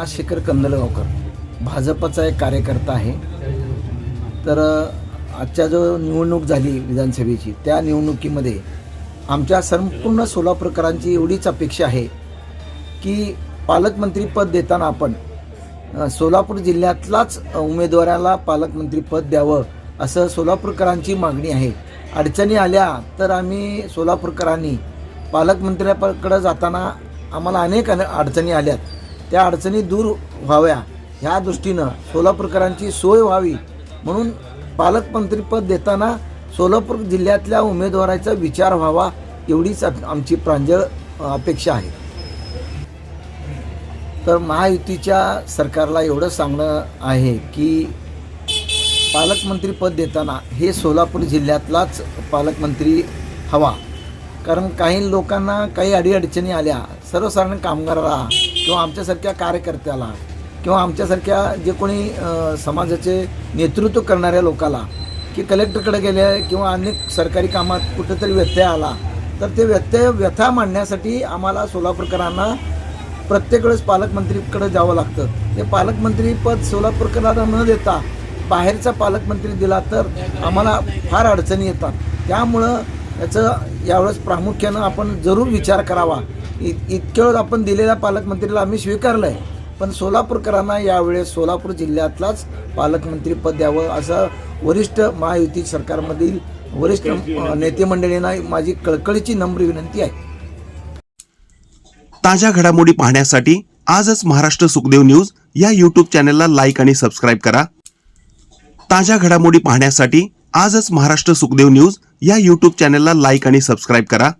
राजशेखर कंदलगावकर भाजपचा एक कार्यकर्ता आहे. तर आजच्या जो निवडणूक झाली विधानसभेची त्या निवडणुकीमध्ये आमच्या संपूर्ण सोलापूरकरांची एवढीच अपेक्षा आहे की पालकमंत्रीपद देताना आपण सोलापूर जिल्ह्यातलाच उमेदवाराला पालकमंत्रीपद द्यावं असं सोलापूरकरांची मागणी आहे. अडचणी आल्या तर आम्ही सोलापूरकरांनी पालकमंत्र्याकडं जाताना आम्हाला अनेक अन- अडचणी आल्यात. त्या अडचणी दूर व्हाव्या ह्या दृष्टीनं सोलापूरकरांची सोय व्हावी म्हणून पालकमंत्रीपद देताना सोलापूर जिल्ह्यातल्या उमेदवाराचा विचार व्हावा एवढीच आमची प्रांजळ अपेक्षा आहे. तर महायुतीच्या सरकारला एवढं सांगणं आहे की पालकमंत्रीपद देताना हे सोलापूर जिल्ह्यातलाच पालकमंत्री हवा. कारण काही लोकांना काही अडीअडचणी आल्या सर्वसाधारण कामगाराला किंवा आमच्यासारख्या कार्यकर्त्याला किंवा आमच्यासारख्या जे कोणी समाजाचे नेतृत्व करणाऱ्या लोकाला की कलेक्टरकडे गेले किंवा अनेक सरकारी कामात कुठेतरी व्यत्यय आला तर ते व्यत्यय व्यथा मांडण्यासाठी आम्हाला सोलापूरकरांना प्रत्येक वेळेस पालकमंत्रीकडे जावं लागतं. ते पालकमंत्री पद सोलापूरकरांना न देता बाहेरचा पालकमंत्री दिला तर आम्हाला फार अडचणी येतात. त्यामुळं याचं यावेळेस प्रामुख्यानं आपण जरूर विचार करावा. इ इतक्या वेळेस आपण दिलेल्या पालकमंत्रीला आम्ही स्वीकारलं आहे पण सोलापूरकरांना यावेळेस सोलापूर जिल्ह्यातलाच पालकमंत्रीपद द्यावं असं वरिष्ठ महायुती सरकारमधील वरिष्ठ नेते मंडळींना माझी कळकळीची नम्र विनंती आहे. ताज्या घडामोडी पाहण्यासाठी आजच महाराष्ट्र सुखदेव न्यूज या यूट्यूब चॅनलला लाईक आणि सबस्क्राईब करा. ताज्या घडामोडी पाहण्यासाठी आजच महाराष्ट्र सुखदेव न्यूज या यूट्यूब चॅनलला लाईक आणि सबस्क्राईब करा.